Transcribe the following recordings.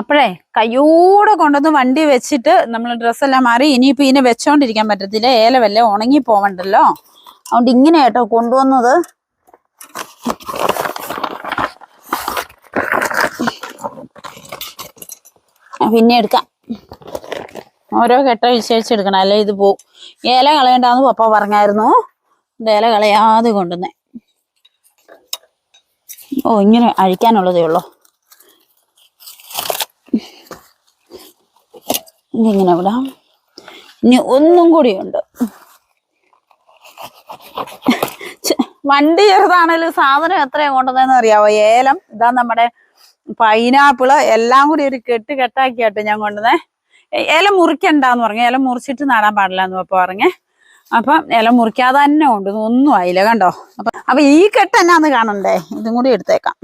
അപ്പോഴേ കയ്യോടെ കൊണ്ടുവന്ന് വണ്ടി വെച്ചിട്ട് നമ്മൾ ഡ്രസ്സെല്ലാം മാറി ഇനിയിപ്പോൾ ഇതിനെ വെച്ചോണ്ടിരിക്കാൻ പറ്റത്തില്ല. ഏലവല്ലേ ഉണങ്ങി പോവണ്ടല്ലോ? അതുകൊണ്ട് ഇങ്ങനെ കേട്ടോ കൊണ്ടുവന്നത്. പിന്നെ എടുക്കാം. ഓരോ കെട്ട വിശേഷിച്ചെടുക്കണം അല്ലെ ഇത് പോവും. ഏല കളയണ്ടാന്ന് പപ്പ പറഞ്ഞായിരുന്നു. ഏല കളയാതെ കൊണ്ടുവന്നേ. ഓ ഇങ്ങനെ അഴിക്കാനുള്ളതേ ഉള്ളൂ. ഇനി ഇങ്ങനെ വിടാം. ഇനി ഒന്നും കൂടിയുണ്ട്. വണ്ടി ചെറുതാണേലും സാധനം എത്രയാ കൊണ്ടുവന്നതെന്ന് അറിയാവോ? ഏലം ഇതാ നമ്മുടെ പൈനാപ്പിൾ എല്ലാം കൂടി ഒരു കെട്ട് കെട്ടാക്കിയാട്ടെ ഞാൻ കൊണ്ടുവന്നേ. ഇല മുറിക്കണ്ടെന്ന് പറഞ്ഞു. ഇല മുറിച്ചിട്ട് നടാൻ പാടില്ല എന്ന് അപ്പോൾ പറഞ്ഞേ. അപ്പം ഇല മുറിക്കാതെ തന്നെ ഉണ്ട് ഒന്നും ആയില്ല കണ്ടോ? അപ്പൊ അപ്പൊ ഈ കെട്ട് എന്നാന്ന് കാണണ്ടേ? ഇതും കൂടി എടുത്തേക്കാം.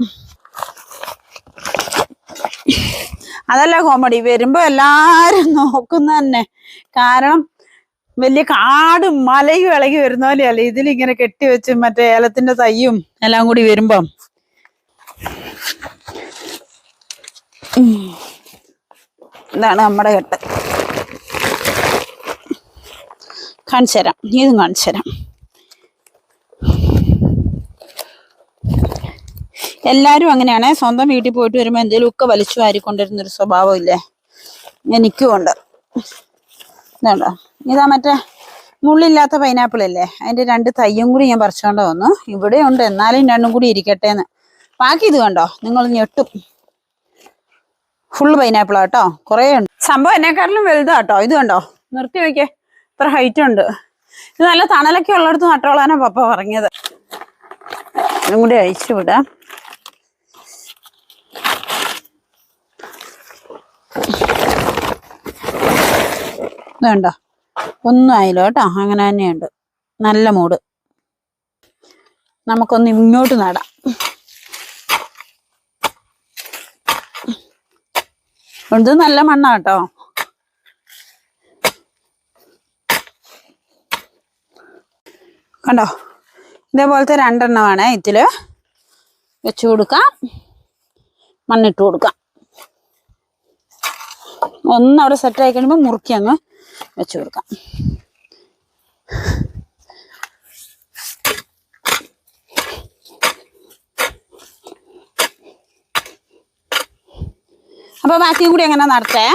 അതല്ല കോമഡി. വരുമ്പോ എല്ലാരും നോക്കുന്ന തന്നെ. കാരണം വലിയ കാടും മലയും ഇളകി വരുന്ന പോലെയല്ല? ഇതിലിങ്ങനെ കെട്ടിവെച്ച് മറ്റേ ഏലത്തിന്റെ തയ്യും എല്ലാം കൂടി വരുമ്പം. ഇതാണ് നമ്മുടെ കെട്ട്. കാണിച്ചു തരാം ഇതും കാണിച്ചു തരാം എല്ലാരും അങ്ങനെയാണ്. സ്വന്തം വീട്ടിൽ പോയിട്ട് വരുമ്പോൾ എന്തെങ്കിലും ഒക്കെ വലിച്ചു വാരിക്കൊണ്ടിരുന്ന ഒരു സ്വഭാവം ഇല്ലേ എനിക്കും ഉണ്ട് ഇതുണ്ടോ? ഇതാ മറ്റേ മുള്ളില്ലാത്ത പൈനാപ്പിൾ അല്ലേ അതിന്റെ രണ്ട് തയ്യും കൂടി ഞാൻ പറിച്ചുകൊണ്ട് വന്നു. ഇവിടെ ഉണ്ട്. എന്നാലും രണ്ടും കൂടി ഇരിക്കട്ടെ എന്ന് ബാക്കി ഇത് കണ്ടോ? നിങ്ങൾ ഞെട്ടും. ഫുള്ള് പൈനാപ്പിൾ കേട്ടോ. കുറേ ഉണ്ട്. സംഭവം എന്നെക്കാട്ടിലും വലുതാ കേട്ടോ. ഇത് കണ്ടോ? നിർത്തി വയ്ക്കേ ഇത്ര ഹൈറ്റ് ഉണ്ട്. ഇത് നല്ല തണലൊക്കെ ഉള്ളിടത്ത് നട്ടോളാനാ പപ്പ പറഞ്ഞത്. ഇതും കൂടി അയച്ചു വിടാം. വേണ്ട ഒന്നും ആയില്ല കേട്ടോ. അങ്ങനെ തന്നെയുണ്ട്. നല്ല മൂട്. നമുക്കൊന്ന് ഇങ്ങോട്ട് നടാം. ഇത് നല്ല മണ്ണാ കേട്ടോ. കണ്ടോ? ഇതേപോലത്തെ രണ്ടെണ്ണമാണ് ഇതിൽ. വെച്ചു കൊടുക്കാം. മണ്ണിട്ട് കൊടുക്കാം. ഒന്ന് അവിടെ സെറ്റ് ആയി കഴിയുമ്പോൾ മുറുക്കി അങ്ങ് വെച്ചു കൊടുക്കാം. അപ്പൊ ബാക്കിയും കൂടി എങ്ങനെ നടത്തേ?